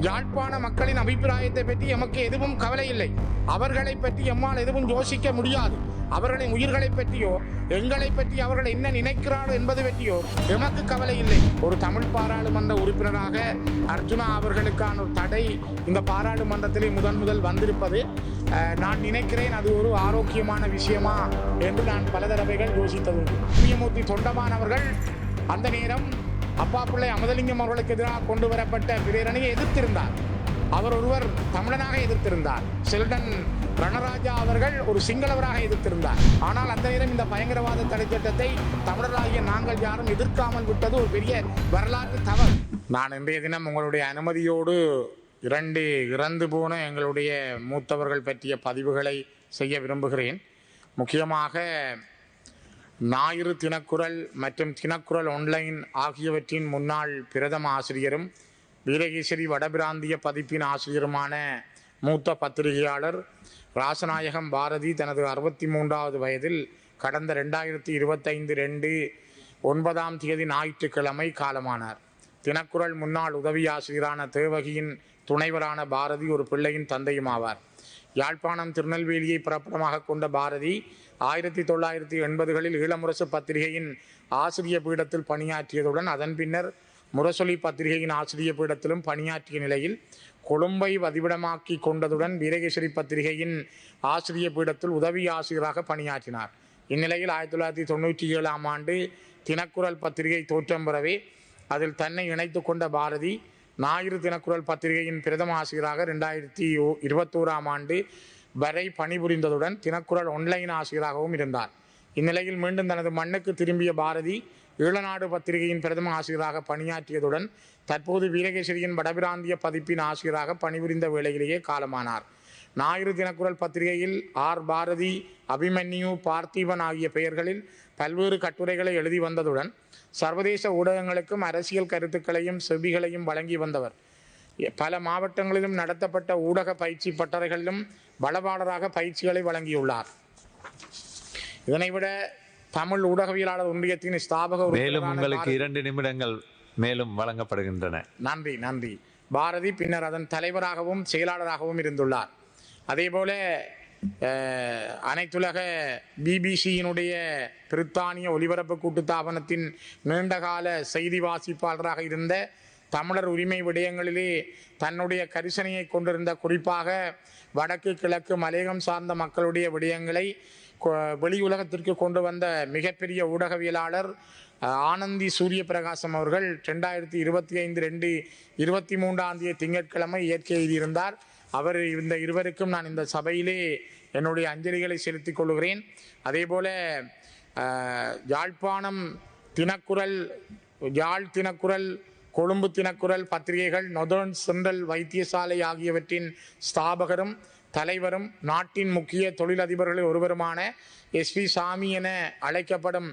யாழ்ப்பாண மக்களின் அபிப்பிராயத்தை பற்றி எமக்கு எதுவும் கவலை இல்லை அவர்களை பற்றி எம்மால் எதுவும் யோசிக்க முடியாது. அவர்களின் உயிர்களை பற்றியோ எங்களை பற்றி அவர்கள் என்ன நினைக்கிறார்கள் என்பது பற்றியோ எமக்கு கவலை இல்லை ஒரு தமிழ் பாராளுமன்ற உறுப்பினராக அர்ஜுனா அவர்களுக்கான ஒரு தடை இந்த பாராளுமன்றத்திலே முதன் முதல் வந்திருப்பது. நான் நினைக்கிறேன் அது ஒரு ஆரோக்கியமான விஷயமா என்று நான் பல தடவைகள் யோசித்தது பிரியமூர்த்தி தொண்டமானவர்கள் அந்த நேரம் அப்பா பிள்ளை அமதலிங்கம் அவர்களுக்கு எதிராக கொண்டு வரப்பட்ட பிரேரணையை எதிர்த்திருந்தார். அவர் ஒருவர் தமிழனாக எதிர்த்திருந்தார். செல்டன் ரணராஜா அவர்கள் ஒரு சிங்களவராக எதிர்த்திருந்தார். ஆனால் அந்த நேரம் இந்த பயங்கரவாத தடை சட்டத்தை தமிழராகிய நாங்கள் யாரும் எதிர்க்காமல் விட்டது ஒரு பெரிய வரலாற்று தவறு. நான் இன்றைய தினம் உங்களுடைய அனுமதியோடு இரண்டு இறந்து போன எங்களுடைய மூத்தவர்கள் பற்றிய பதிவுகளை செய்ய விரும்புகிறேன். முக்கியமாக ஞாயிறு தினக்குரல் மற்றும் தினக்குரல் ஒன்லைன் ஆகியவற்றின் முன்னாள் பிரதம ஆசிரியரும் வீரகேசரி வடபிராந்திய பதிப்பின் ஆசிரியருமான மூத்த பத்திரிகையாளர் ராசநாயகம் பாரதி தனது அறுபத்தி மூன்றாவது வயதில் கடந்த ரெண்டாயிரத்தி இருபத்தைந்து ரெண்டு ஒன்பதாம் தேதி ஞாயிற்றுக்கிழமை காலமானார். தினக்குரல் முன்னாள் உதவி ஆசிரியரான தேவகியின் துணைவரான பாரதி ஒரு பிள்ளையின் தந்தையும் ஆவார் யாழ்ப்பாணம் திருநெல்வேலியை பிறப்பிடமாக கொண்ட பாரதி ஆயிரத்தி தொள்ளாயிரத்தி எண்பதுகளில் ஈழமுரசு பத்திரிகையின் ஆசிரிய பீடத்தில் பணியாற்றியதுடன் அதன் பின்னர் முரசொலி பத்திரிகையின் ஆசிரிய பீடத்திலும் பணியாற்றிய நிலையில் கொழும்பை வதிவிடமாக்கி கொண்டதுடன் வீரகேசரி பத்திரிகையின் ஆசிரிய பீடத்தில் உதவி ஆசிரியராக பணியாற்றினார். இந்நிலையில் ஆயிரத்தி தொள்ளாயிரத்தி தொண்ணூற்றி ஏழாம் ஆண்டு தினக்குரல் பத்திரிகை தோற்றம் பெறவே அதில் தன்னை இணைத்து கொண்ட பாரதி ஞாயிறு தினக்குரல் பத்திரிகையின் பிரதம ஆசிரியராக ரெண்டாயிரத்தி இருபத்தோராம் ஆண்டு வரை பணிபுரிந்ததுடன் தினக்குரல் ஒன்லைன் ஆசிரியராகவும் இருந்தார். இந்நிலையில் மீண்டும் தனது மண்ணுக்கு திரும்பிய பாரதி ஈழநாடு பத்திரிகையின் பிரதம ஆசிரியராக பணியாற்றியதுடன் தற்போது வீரகேசரியின் வடபிராந்திய பதிப்பின் ஆசிரியராக பணிபுரிந்த வேளையிலேயே காலமானார். ஞாயிறு தினக்குரல் பத்திரிகையில் ஆர். பாரதி அபிமன்யு பார்த்திபன் ஆகிய பெயர்களில் பல்வேறு கட்டுரைகளை எழுதி வந்ததுடன் சர்வதேச ஊடகங்களுக்கும் அரசியல் கருத்துக்களையும் செவிகளையும் வழங்கி வந்தவர். பல மாவட்டங்களிலும் நடத்தப்பட்ட ஊடக பயிற்சி பட்டறைகளிலும் வளவாளராக பயிற்சிகளை வழங்கியுள்ளார். இதனைவிட தமிழ் ஊடகவியலாளர் ஒன்றியத்தின் ஸ்தாபக மேலும் உங்களுக்கு இரண்டு நிமிடங்கள் மேலும் வழங்கப்படுகின்றன. நன்றி நன்றி. பாரதி பின்னர் அதன் தலைவராகவும் செயலாளராகவும் இருந்துள்ளார். அதேபோல அஹ், அனைத்துலக பிபிசியினுடைய பிரித்தானிய ஒலிபரப்பு கூட்டுத்தாபனத்தின் நீண்டகால செய்தி வாசிப்பாளராக இருந்த தமிழர் உரிமை விடயங்களிலே தன்னுடைய கரிசனையை கொண்டிருந்த குறிப்பாக வடக்கு கிழக்கு மலையகம் சார்ந்த மக்களுடைய விடயங்களை கொ- வெளியுலகத்திற்கு கொண்டு வந்த மிகப்பெரிய ஊடகவியலாளர் ஆனந்தி சூரிய பிரகாசம் அவர்கள் ரெண்டாயிரத்தி இருபத்தி ஐந்து ரெண்டு இருபத்தி மூன்றாம் தேதி திங்கட்கிழமை இயற்கை எழுதியிருந்தார் அவர் இந்த இருவருக்கும் நான் இந்த சபையிலே என்னுடைய அஞ்சலிகளை செலுத்திக் கொள்கிறேன் அதேபோல போல யாழ்ப்பாணம் தினக்குரல் யாழ் தினக்குரல் கொழும்பு தினக்குரல் பத்திரிகைகள் நொதர்ன் சென்ட்ரல் வைத்தியசாலை ஆகியவற்றின் ஸ்தாபகரும் தலைவரும் நாட்டின் முக்கிய தொழிலதிபர்களில் ஒருவருமான எஸ் பி சாமி என அழைக்கப்படும்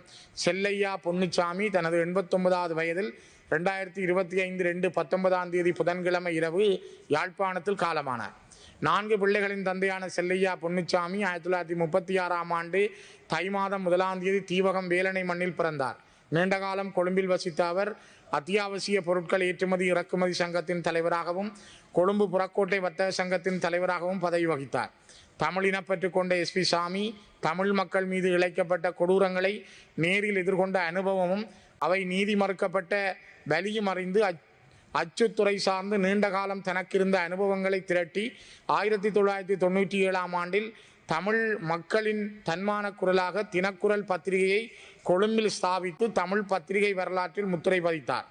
செல்லையா பொன்னுச்சாமி தனது எண்பத்தொன்பதாவது வயதில் ரெண்டாயிரத்தி இருபத்தி ஐந்து ரெண்டு பத்தொன்பதாம் தேதி புதன்கிழமை இரவு யாழ்ப்பாணத்தில் காலமானார். நான்கு பிள்ளைகளின் தந்தையான செல்லையா பொன்னுச்சாமி ஆயிரத்தி தொள்ளாயிரத்தி முப்பத்தி ஆறாம் ஆண்டு தை மாதம் முதலாம் தேதி தீவகம் வேலனை மண்ணில் பிறந்தார். நீண்ட காலம் கொழும்பில் வசித்த அவர் அத்தியாவசிய பொருட்கள் ஏற்றுமதி இறக்குமதி சங்கத்தின் தலைவராகவும் கொழும்பு புறக்கோட்டை வர்த்தக சங்கத்தின் தலைவராகவும் பதவி வகித்தார். தமிழ் பெற்றுக்கொண்ட எஸ் எஸ்பி சாமி தமிழ் மக்கள் மீது இழைக்கப்பட்ட கொடூரங்களை நேரில் எதிர்கொண்ட அனுபவமும் அவை நீதி மறுக்கப்பட்ட வலியும் அறிந்து அச்- அச்சுத்துறை சார்ந்து நீண்ட காலம் தனக்கிருந்த அனுபவங்களை திரட்டி ஆயிரத்தி தொள்ளாயிரத்தி தொண்ணூற்றி ஏழாம் ஆண்டில் தமிழ் மக்களின் தன்மான குரலாக தினக்குரல் பத்திரிகையை கொழும்பில் ஸ்தாபித்து தமிழ் பத்திரிகை வரலாற்றில் முத்திரை பதித்தார்.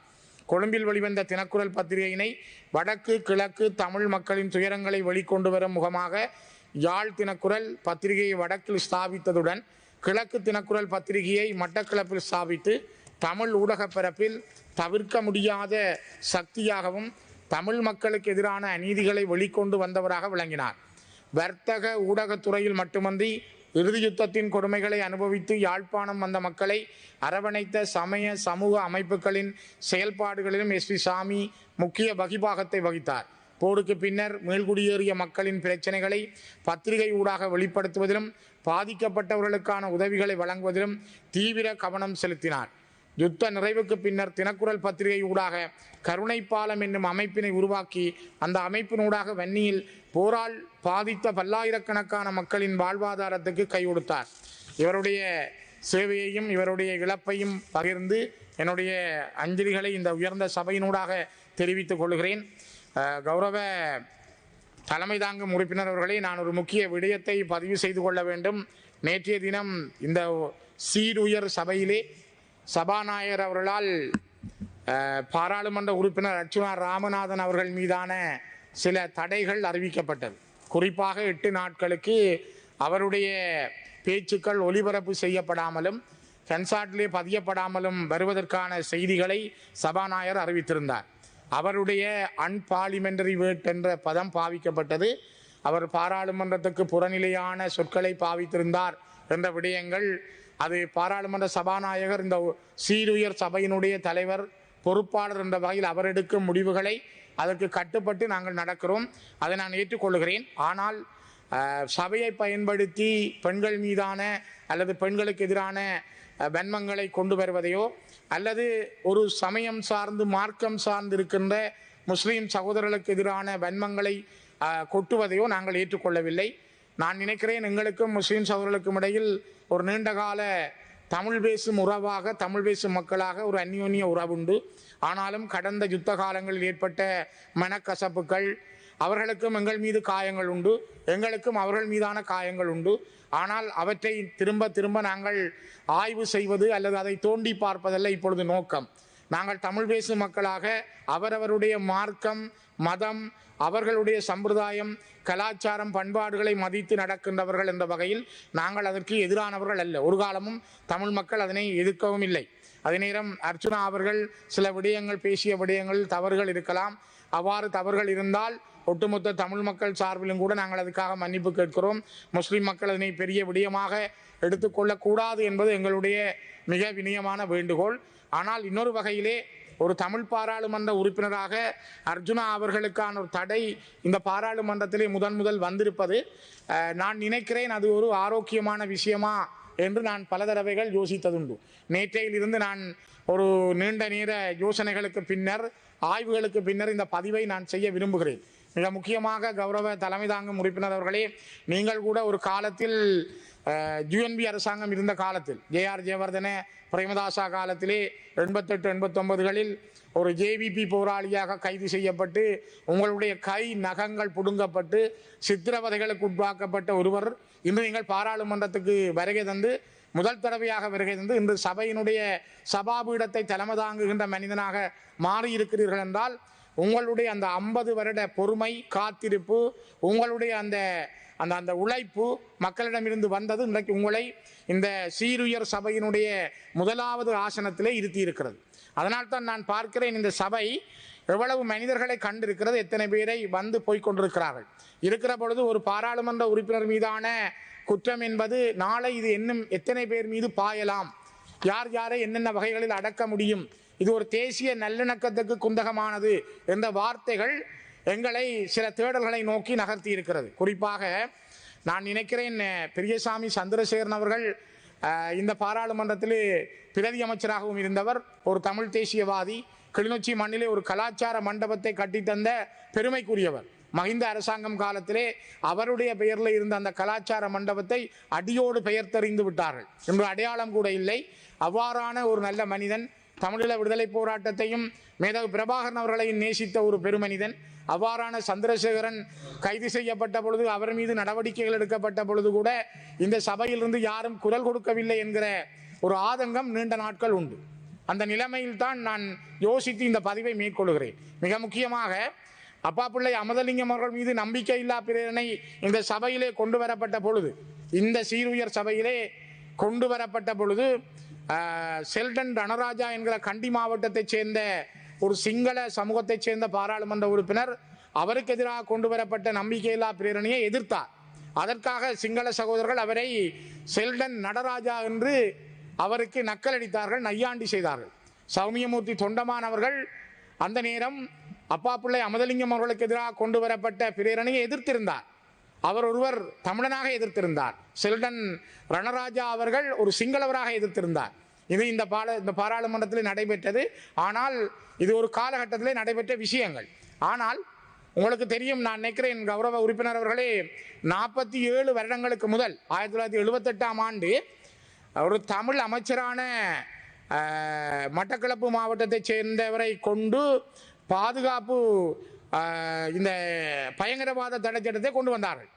கொழும்பில் வெளிவந்த தினக்குரல் பத்திரிகையினை வடக்கு கிழக்கு தமிழ் மக்களின் துயரங்களை வெளிக்கொண்டு வரும் முகமாக யாழ் தினக்குரல் பத்திரிகையை வடக்கில் ஸ்தாபித்ததுடன் கிழக்கு தினக்குரல் பத்திரிகையை மட்டக்களப்பில் ஸ்தாபித்து தமிழ் ஊடகப் பரப்பில் தவிர்க்க முடியாத சக்தியாகவும் தமிழ் மக்களுக்கு எதிரான அநீதிகளை வெளிக்கொண்டு வந்தவராக விளங்கினார். வர்த்தக ஊடகத்துறையில் மட்டுமன்றி இறுதி யுத்தத்தின் கொடுமைகளை அனுபவித்து யாழ்ப்பாணம் வந்த மக்களை அரவணைத்த சமய சமூக அமைப்புகளின் செயல்பாடுகளிலும் எஸ் பி சாமி முக்கிய வகிபாகத்தை வகித்தார். போருக்கு பின்னர் மேல்குடியேறிய மக்களின் பிரச்சனைகளை பத்திரிகை ஊடாக வெளிப்படுத்துவதிலும் பாதிக்கப்பட்டவர்களுக்கான உதவிகளை வழங்குவதிலும் தீவிர கவனம் செலுத்தினார். யுத்த நிறைவுக்கு பின்னர் தினக்குரல் பத்திரிகை ஊடாக கருணை பாலம் என்னும் அமைப்பினை உருவாக்கி அந்த அமைப்பினூடாக வன்னியில் போரால் பாதித்த பல்லாயிரக்கணக்கான மக்களின் வாழ்வாதாரத்துக்கு கை கொடுத்தார். இவருடைய சேவையையும் இவருடைய இழப்பையும் பகிர்ந்து என்னுடைய அஞ்சலிகளை இந்த உயர்ந்த சபையினூடாக தெரிவித்துக் கொள்கிறேன். கௌரவ தலைமை தாங்கும் உறுப்பினர் அவர்களே நான் ஒரு முக்கிய விடயத்தை பதிவு செய்து கொள்ள வேண்டும். நேற்றைய தினம் இந்த சீருயர் சபையிலே சபாநாயகர் அவர்களால் பாராளுமன்ற உறுப்பினர் அர்ச்சுனா ராமநாதன் அவர்கள் மீதான சில தடைகள் அறிவிக்கப்பட்டது. குறிப்பாக எட்டு நாட்களுக்கு அவருடைய பேச்சுக்கள் ஒலிபரப்பு செய்யப்படாமலும் கன்சார்ட்டிலே பதியப்படாமலும் வருவதற்கான செய்திகளை சபாநாயகர் அறிவித்திருந்தார். அவருடைய அன்பார்லிமெண்டரி வேர்ட் என்ற பதம் பாவிக்கப்பட்டது. அவர் பாராளுமன்றத்துக்கு புறநிலையான சொற்களை பாவித்திருந்தார் என்ற விடயங்கள் அது பாராளுமன்ற சபாநாயகர் இந்த சீருயர் சபையினுடைய தலைவர் பொறுப்பாளர் என்ற வகையில் அவர் எடுக்கும் முடிவுகளை அதற்கு கட்டுப்பட்டு நாங்கள் நடக்கிறோம். அதை நான் ஏற்றுக்கொள்கிறேன். ஆனால் சபையை பயன்படுத்தி பெண்கள் மீதான அல்லது பெண்களுக்கு எதிரான வன்மங்களை கொண்டு வருவதையோ அல்லது ஒரு சமயம் சார்ந்து மார்க்கம் சார்ந்து இருக்கின்ற முஸ்லீம் சகோதரர்களுக்கு எதிரான வன்மங்களை கொட்டுவதையோ நாங்கள் ஏற்றுக்கொள்ளவில்லை. நான் நினைக்கிறேன் எங்களுக்கும் முஸ்லீம் சகோதரர்களுக்கும் இடையில் ஒரு நீண்டகால தமிழ் பேசும் உறவாக தமிழ் பேசும் மக்களாக ஒரு அந்யோன்ய உறவுண்டு. ஆனாலும் கடந்த யுத்த காலங்களில் ஏற்பட்ட மனக்கசப்புகள் அவர்களுக்கும் எங்கள் மீது காயங்கள் உண்டு. எங்களுக்கும் அவர்கள் மீதான காயங்கள் உண்டு. ஆனால் அவற்றை திரும்ப திரும்ப நாங்கள் ஆய்வு செய்வது அல்லது அதை தோண்டி பார்ப்பதல்ல இப்பொழுது நோக்கம். நாங்கள் தமிழ் பேசும் மக்களாக அவரவருடைய மார்க்கம் மதம் அவர்களுடைய சம்பிரதாயம் கலாச்சாரம் பண்பாடுகளை மதித்து நடக்கின்றவர்கள் என்ற வகையில் நாங்கள் அதற்கு எதிரானவர்கள் அல்ல. ஒரு காலமும் தமிழ் மக்கள் அதனை எதிர்க்கவும் இல்லை. அதே நேரம் அர்ச்சுனா அவர்கள் சில விடயங்கள் பேசிய விடயங்களில் தவறுகள் இருக்கலாம். அவ்வாறு தவறுகள் இருந்தால் ஒட்டுமொத்த தமிழ் மக்கள் சார்பிலும் கூட நாங்கள் அதுக்காக மன்னிப்பு கேட்கிறோம். முஸ்லீம் மக்கள் அதனை பெரிய விடயமாக எடுத்துக்கொள்ளக்கூடாது என்பது எங்களுடைய மிக வினயமான வேண்டுகோள். ஆனால் இன்னொரு வகையிலே ஒரு தமிழ் பாராளுமன்ற உறுப்பினராக அர்ஜுனா அவர்களுக்கான ஒரு தடை இந்த பாராளுமன்றத்திலே முதன் முதல் வந்திருப்பது. நான் நினைக்கிறேன் அது ஒரு ஆரோக்கியமான விஷயமா என்று நான் பல தடவைகள் யோசித்ததுண்டு. நேற்றையிலிருந்து நான் ஒரு நீண்ட நேர யோசனைகளுக்கு பின்னர் ஆய்வுகளுக்கு பின்னர் இந்த பதிவை நான் செய்ய விரும்புகிறேன். மிக முக்கியமாக கௌரவ தலைமை தாங்கும் உறுப்பினர் அவர்களே நீங்கள் கூட ஒரு காலத்தில் ஜிஎன்பி அரசாங்கம் இருந்த காலத்தில் ஜேஆர் ஜெயவர்தன பிரேமதாசா காலத்திலே எண்பத்தெட்டு எண்பத்தொன்பதுகளில் ஒரு ஜேவிபி போராளியாக கைது செய்யப்பட்டு உங்களுடைய கை நகங்கள் புடுங்கப்பட்டு சித்திரவதைகளுக்கு உட்பாக்கப்பட்ட ஒருவர் இன்று நீங்கள் பாராளுமன்றத்துக்கு வருகை தந்து முதல் தடவையாக வருகை தந்து இன்று சபையினுடைய சபாபீடத்தை தலைமை தாங்குகின்ற மனிதனாக மாறியிருக்கிறீர்கள் என்றால் உங்களுடைய அந்த ஐம்பது வருட பொறுமை காத்திருப்பு உங்களுடைய அந்த அந்த அந்த உழைப்பு மக்களிடமிருந்து வந்தது இன்றைக்கு உங்களை இந்த சீருயர் சபையினுடைய முதலாவது ஆசனத்திலே இருத்தி இருக்கிறது அதனால்தான் நான் பார்க்கிறேன் இந்த சபை எவ்வளவு மனிதர்களை கண்டிருக்கிறது எத்தனை பேரை வந்து போய்கொண்டிருக்கிறார்கள் இருக்கிற பொழுது ஒரு பாராளுமன்ற உறுப்பினர் மீதான குற்றம் என்பது நாளை இது இன்னும் எத்தனை பேர் மீது பாயலாம்? யார் யாரை என்னென்ன வகைகளில் அடக்க முடியும்? இது ஒரு தேசிய நல்லிணக்கத்துக்கு குந்தகமானது என்ற வார்த்தைகள் எங்களை சில தேடல்களை நோக்கி நகர்த்தி இருக்கிறது. குறிப்பாக நான் நினைக்கிறேன் பெரியசாமி சந்திரசேகரன் அவர்கள் இந்த பாராளுமன்றத்தில் பிரதி அமைச்சராகவும் இருந்தவர் ஒரு தமிழ் தேசியவாதி கிளிநொச்சி மண்ணிலே ஒரு கலாச்சார மண்டபத்தை கட்டித்தந்த பெருமைக்குரியவர். மஹிந்த அரசாங்கம் காலத்திலே அவருடைய பெயரில் இருந்த அந்த கலாச்சார மண்டபத்தை அடியோடு பெயர் தெரிந்து விட்டார்கள். என்று அடையாளம் கூட இல்லை. அவ்வாறான ஒரு நல்ல மனிதன் தமிழீழ விடுதலை போராட்டத்தையும் மேதகு பிரபாகரன் அவர்களையும் நேசித்த ஒரு பெருமனிதன் அவ்வாறான சந்திரசேகரன் கைது செய்யப்பட்ட பொழுது அவர் மீது நடவடிக்கைகள் எடுக்கப்பட்ட பொழுது கூட இந்த சபையிலிருந்து யாரும் குரல் கொடுக்கவில்லை என்கிற ஒரு ஆதங்கம் நீண்ட நாட்கள் உண்டு. அந்த நிலைமையில் தான் நான் யோசித்து இந்த பதிவை மேற்கொள்கிறேன். மிக முக்கியமாக அப்பா பிள்ளை அமதலிங்கம் அவர்கள் மீது நம்பிக்கை இல்லா பிரேரணை இந்த சபையிலே கொண்டு வரப்பட்ட பொழுது இந்த சீருயர் சபையிலே கொண்டு வரப்பட்ட பொழுது செல்டன் ரணராஜா என்கிற கண்டி மாவட்டத்தைச் சேர்ந்த ஒரு சிங்கள சமூகத்தைச் சேர்ந்த பாராளுமன்ற உறுப்பினர் அவருக்கு எதிராக கொண்டு வரப்பட்ட நம்பிக்கையில்லா பிரேரணையை எதிர்த்தார். அதற்காக சிங்கள சகோதரர்கள் அவரை செல்டன் நடராஜா என்று அவருக்கு நக்கலடித்தார்கள் நையாண்டி செய்தார்கள். சௌமியமூர்த்தி தொண்டமான் அவர்கள் அந்த நேரம் அப்பா பிள்ளை அமதலிங்கம் அவர்களுக்கு எதிராக கொண்டு வரப்பட்ட பிரேரணையை எதிர்த்திருந்தார். அவர் ஒருவர் தமிழனாக எதிர்த்திருந்தார். செல்டன் ரணராஜா அவர்கள் ஒரு சிங்களவராக எதிர்த்திருந்தார். இது இந்த பால இந்த பாராளுமன்றத்தில் நடைபெற்றது. ஆனால் இது ஒரு காலகட்டத்திலே நடைபெற்ற விஷயங்கள். ஆனால் உங்களுக்கு தெரியும் நான் நினைக்கிறேன் கௌரவ உறுப்பினர் அவர்களே நாற்பத்தி ஏழு வருடங்களுக்கு முதல் ஆயிரத்தி தொள்ளாயிரத்தி எழுபத்தெட்டாம் ஆண்டு ஒரு தமிழ் அமைச்சரான மட்டக்களப்பு மாவட்டத்தைச் சேர்ந்தவரை கொண்டு பாதுகாப்பு இந்த பயங்கரவாத தடைச்சட்டத்தை கொண்டு வந்தார்கள்.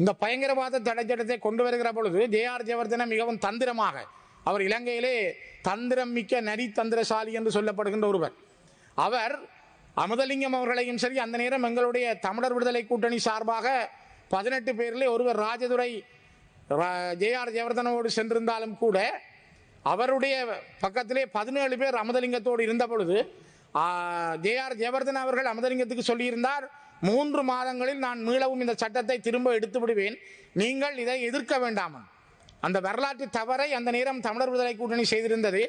இந்த பயங்கரவாத தடைச்சட்டத்தை கொண்டு வருகிற பொழுது ஜேஆர் ஜெயவர்தன மிகவும் தந்திரமாக அவர் இலங்கையிலே தந்திரம் மிக்க நரி தந்திரசாலி என்று சொல்லப்படுகின்ற ஒருவர். அவர் அமுதலிங்கம் அவர்களையும் சரி அந்த நேரம் எங்களுடைய தமிழர் விடுதலை கூட்டணி சார்பாக பதினெட்டு பேரிலே ஒருவர் ராஜதுரை ஜெயஆர் ஜெயவர்தனோடு சென்றிருந்தாலும் கூட அவருடைய பக்கத்திலே பதினேழு பேர் அமுதலிங்கத்தோடு இருந்த பொழுது ஜேஆர் ஜெயவர்தன் அவர்கள் அமுதலிங்கத்துக்கு சொல்லியிருந்தார் மூன்று மாதங்களில் நான் மீளவும் இந்த சட்டத்தை திரும்ப எடுத்து விடுவேன் நீங்கள் இதை எதிர்க்க வேண்டாமன் அந்த வரலாற்று தவறை அந்த நேரம் தமிழர் விடுதலை கூட்டணி செய்திருந்தது.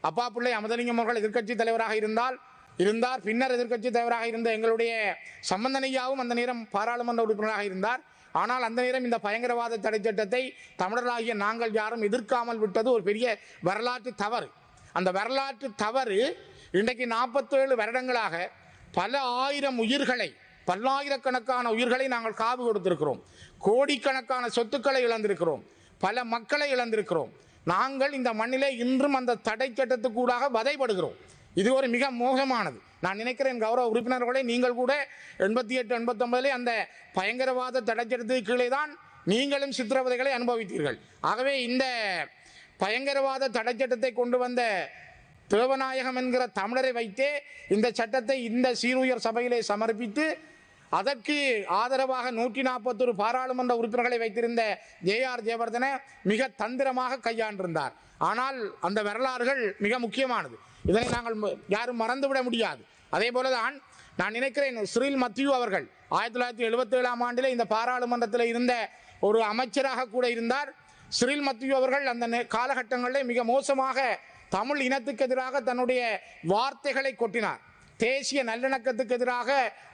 அப்பா பிள்ளை அமுதலிங்கம் அவர்கள் எதிர்க்கட்சி தலைவராக இருந்தால் இருந்தார். பின்னர் எதிர்க்கட்சி தலைவராக இருந்த எங்களுடைய சம்பந்தனையாவும் அந்த நேரம் பாராளுமன்ற உறுப்பினராக இருந்தார். ஆனால் அந்த நேரம் இந்த பயங்கரவாத தடை சட்டத்தை தமிழராகிய நாங்கள் யாரும் எதிர்க்காமல் விட்டது ஒரு பெரிய வரலாற்று தவறு. அந்த வரலாற்று தவறு இன்றைக்கு நாற்பத்தேழு வருடங்களாக பல ஆயிரம் உயிர்களை பல்லாயிரக்கணக்கான உயிர்களை நாங்கள் காவு கொடுத்திருக்கிறோம். கோடிக்கணக்கான சொத்துக்களை இழந்திருக்கிறோம். பல மக்களை இழந்திருக்கிறோம். நாங்கள் இந்த மண்ணிலே இன்றும் அந்த தடை சட்டத்துக்கூடாக வதைப்படுகிறோம். இது ஒரு மிக மோசமானது நான் நினைக்கிறேன் கௌரவ உறுப்பினர்களே நீங்கள் கூட எண்பத்தி எட்டு எண்பத்தொன்பதிலே அந்த பயங்கரவாத தடை சட்டத்துக்கு கீழே தான் நீங்களும் சித்திரவதைகளை அனுபவித்தீர்கள். ஆகவே இந்த பயங்கரவாத தடை சட்டத்தை கொண்டு வந்த தேவநாயகம் என்கிற தமிழரை வைத்தே இந்த சட்டத்தை இந்த சீருயர் சபையிலே சமர்ப்பித்து அதற்கு ஆதரவாக நூற்றி நாற்பத்தொரு பாராளுமன்ற உறுப்பினர்களை வைத்திருந்த ஜேஆர் ஜெயவர்தன மிக தந்திரமாக கையாண்டிருந்தார். ஆனால் அந்த வரலாறுகள் மிக முக்கியமானது. இதனை நாங்கள் யாரும் மறந்துவிட முடியாது. அதே போலதான் நான் நினைக்கிறேன் ஸ்ரீல் மத்தியூ அவர்கள் ஆயிரத்தி தொள்ளாயிரத்தி எழுபத்தி ஏழாம் ஆண்டில் இந்த பாராளுமன்றத்தில் இருந்த ஒரு அமைச்சராக கூட இருந்தார். சிறில் மத்தியூ அவர்கள் அந்த நே- காலகட்டங்களில் மிக மோசமாக தமிழ் இனத்துக்கு எதிராக தன்னுடைய வார்த்தைகளை கொட்டினார். தேசிய நல்லிணக்கத்துக்கு எதிராக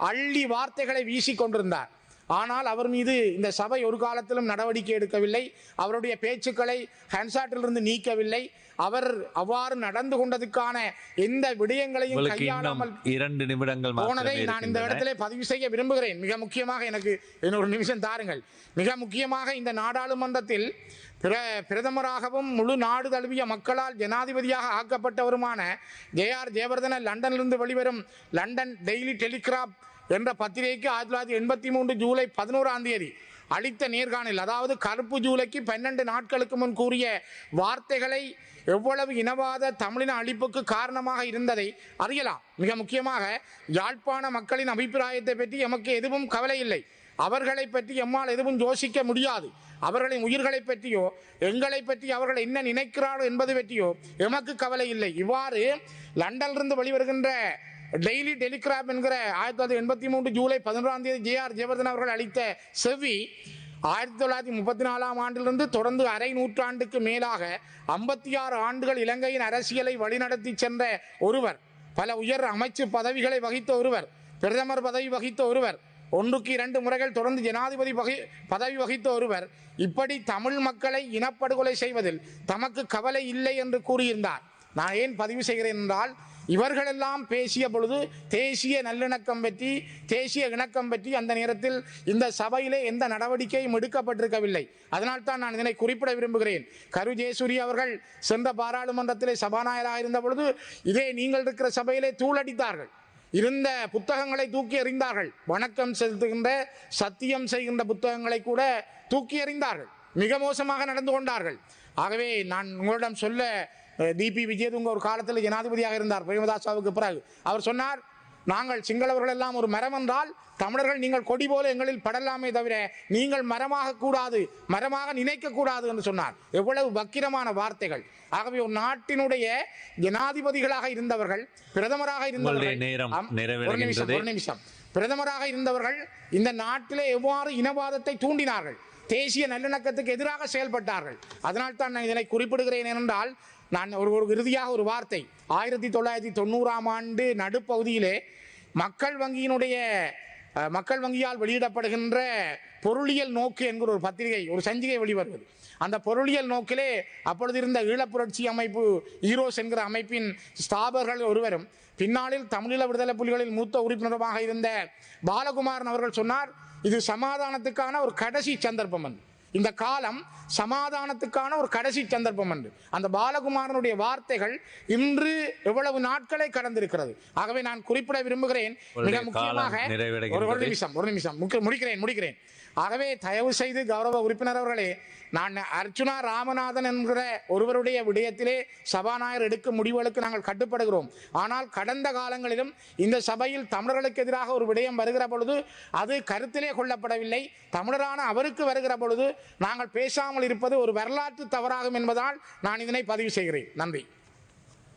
அள்ளி வார்த்தைகளை வீசிக் கொண்டிருந்தார் ஆனால் அவர் மீது இந்த சபை ஒரு காலத்திலும் நடவடிக்கை எடுக்கவில்லை. அவருடைய பேச்சுக்களை ஹன்சாட்டிலிருந்து நீக்கவில்லை. அவர் அவ்வாறு நடந்து கொண்டதுக்கான எந்த விடயங்களையும் கையாளாமல் இரண்டு நிமிடங்கள் போனதை நான் இந்த இடத்திலே பதிவு செய்ய விரும்புகிறேன். மிக முக்கியமாக எனக்கு இன்னொரு நிமிஷம் தாருங்கள். மிக முக்கியமாக இந்த நாடாளுமன்றத்தில் பிர பிரதமராகவும் முழு நாடு தழுவிய மக்களால் ஜனாதிபதியாக ஆக்கப்பட்டவருமான ஜேஆர் ஜெயவர்தன லண்டனிலிருந்து வெளிவரும் லண்டன் டெய்லி டெலிகிராப் என்ற பத்திரிகைக்கு ஆயிரத்தி தொள்ளாயிரத்தி எண்பத்தி மூன்று ஜூலை பதினோராம் தேதி அளித்த நேர்காணல் அதாவது கருப்பு ஜூலைக்கு பன்னெண்டு நாட்களுக்கு முன் கூறிய வார்த்தைகளை எவ்வளவு இனவாத தமிழின அழிப்புக்கு காரணமாக இருந்ததை அறியலாம். மிக முக்கியமாக யாழ்ப்பாண மக்களின் அபிப்பிராயத்தை பற்றி எமக்கு எதுவும் கவலை இல்லை. அவர்களை பற்றி எம்மால் எதுவும் யோசிக்க முடியாது. அவர்களின் உயிர்களை பற்றியோ எங்களை பற்றி அவர்கள் என்ன நினைக்கிறார்கள் என்பது பற்றியோ எமக்கு கவலை இல்லை. இவ்வாறு லண்டனிலிருந்து வெளிவருகின்ற டெய்லி டெலிகிராப் என்கிற ஆயிரத்தி தொள்ளாயிரத்தி எண்பத்தி மூன்று ஜூலை பதினொன்றாம் தேதி ஜே ஆர் ஜெயவர்தன் அவர்கள் அளித்த செவி ஆயிரத்தி தொள்ளாயிரத்தி முப்பத்தி நாலாம் ஆண்டிலிருந்து தொடர்ந்து அரை நூற்றாண்டுக்கு மேலாக ஐம்பத்தி ஆறு ஆண்டுகள் இலங்கையின் அரசியலை வழிநடத்தி சென்ற ஒருவர் பல உயர் அமைச்சு பதவிகளை வகித்த ஒருவர் பிரதமர் பதவி வகித்த ஒருவர் ஒன்றுக்கு இரண்டு முறைகள் தொடர்ந்து ஜனாதிபதி வகி பதவி வகித்த ஒருவர் இப்படி தமிழ் மக்களை இனப்படுகொலை செய்வதில் தமக்கு கவலை இல்லை என்று கூறியிருந்தார். நான் ஏன் பதிவு செய்கிறேன் என்றால் இவர்களெல்லாம் பேசிய பொழுது தேசிய நல்லிணக்கம் பற்றி தேசிய இணக்கம் பற்றி அந்த நேரத்தில் இந்த சபையிலே எந்த நடவடிக்கையும் எடுக்கப்பட்டிருக்கவில்லை. அதனால் தான் நான் இதனை குறிப்பிட விரும்புகிறேன். கரு ஜெயசூரி அவர்கள் சென்ற பாராளுமன்றத்திலே சபாநாயகராக இருந்த பொழுது இதே நீங்கள் இருக்கிற சபையிலே தூளடித்தார்கள். இருந்த புத்தகங்களை தூக்கி எறிந்தார்கள். வணக்கம் செலுத்துகின்ற சத்தியம் செய்கின்ற புத்தகங்களை கூட தூக்கி எறிந்தார்கள். மிக மோசமாக நடந்து கொண்டார்கள். ஆகவே நான் உங்களிடம் சொல்ல டிபி விஜயதுங்க ஒரு காலத்தில் ஜனாதிபதியாக இருந்தார் பிரேமதாசாவுக்கு பிறகு. அவர் சொன்னார் நாங்கள் சிங்களவர்கள் எல்லாம் ஒரு மரம் என்றால் தமிழர்கள் நீங்கள் கொடி போல எங்களில் படலாமே தவிர நீங்கள் மரமாக கூடாது மரமாக நினைக்க கூடாது என்று சொன்னார். எவ்வளவு வக்கிரமான வார்த்தைகள். ஆகவே ஒரு நாட்டினுடைய ஜனாதிபதிகளாக இருந்தவர்கள் பிரதமராக இருந்தவர்கள் ஒரு நிமிஷம். ஒரு நிமிஷம். பிரதமராக இருந்தவர்கள் இந்த நாட்டிலே எவ்வாறு இனவாதத்தை தூண்டினார்கள்? தேசிய நல்லிணக்கத்துக்கு எதிராக செயல்பட்டார்கள். அதனால் தான் நான் இதனை குறிப்பிடுகிறேன் என்றால் நான் ஒரு ஒரு இறுதியாக ஒரு வார்த்தை. ஆயிரத்தி தொள்ளாயிரத்தி தொண்ணூறாம் ஆண்டு நடுப்பகுதியிலே மக்கள் வங்கியினுடைய மக்கள் வங்கியால் வெளியிடப்படுகின்ற பொருளியல் நோக்கு என்கிற ஒரு பத்திரிகை ஒரு சஞ்சிகை வெளிவருவது. அந்த பொருளியல் நோக்கிலே அப்பொழுது இருந்த ஈழப்புரட்சி அமைப்பு ஈரோஸ் என்கிற அமைப்பின் ஸ்தாபகர்கள் ஒருவரும் பின்னாளில் தமிழீழ விடுதலை புலிகளில் மூத்த உறுப்பினருமாக இருந்த பாலகுமாரன் அவர்கள் சொன்னார் இது சமாதானத்துக்கான ஒரு கடைசி சந்தர்ப்பம். இந்த காலம் சமாதானத்துக்கான ஒரு கடைசி சந்தர்ப்பம் என்று. அந்த பாலகுமாரனுடைய வார்த்தைகள் இன்று எவ்வளவு நாட்களை கடந்திருக்கிறது. ஆகவே நான் குறிப்பிட விரும்புகிறேன் மிக முக்கியமாக. ஒரு ஒரு நிமிஷம் ஒரு நிமிஷம். முடிக்கிறேன் முடிக்கிறேன். ஆகவே தயவு செய்து கௌரவ உறுப்பினர் அவர்களே நான் அர்ச்சுனா ராமநாதன் என்கிற ஒருவருடைய விடயத்திலே சபாநாயகர் எடுக்கும் முடிவுகளுக்கு நாங்கள் கட்டுப்படுகிறோம். ஆனால் கடந்த காலங்களிலும் இந்த சபையில் தமிழர்களுக்கு எதிராக ஒரு விடயம் வருகிற பொழுது அது கருத்திலே கொள்ளப்படவில்லை. தமிழரான அவருக்கு வருகிற பொழுது நாங்கள் பேசாமல் இருப்பது ஒரு வரலாற்று தவறாகும் என்பதால் நான் இதனை பதிவு செய்கிறேன். நன்றி.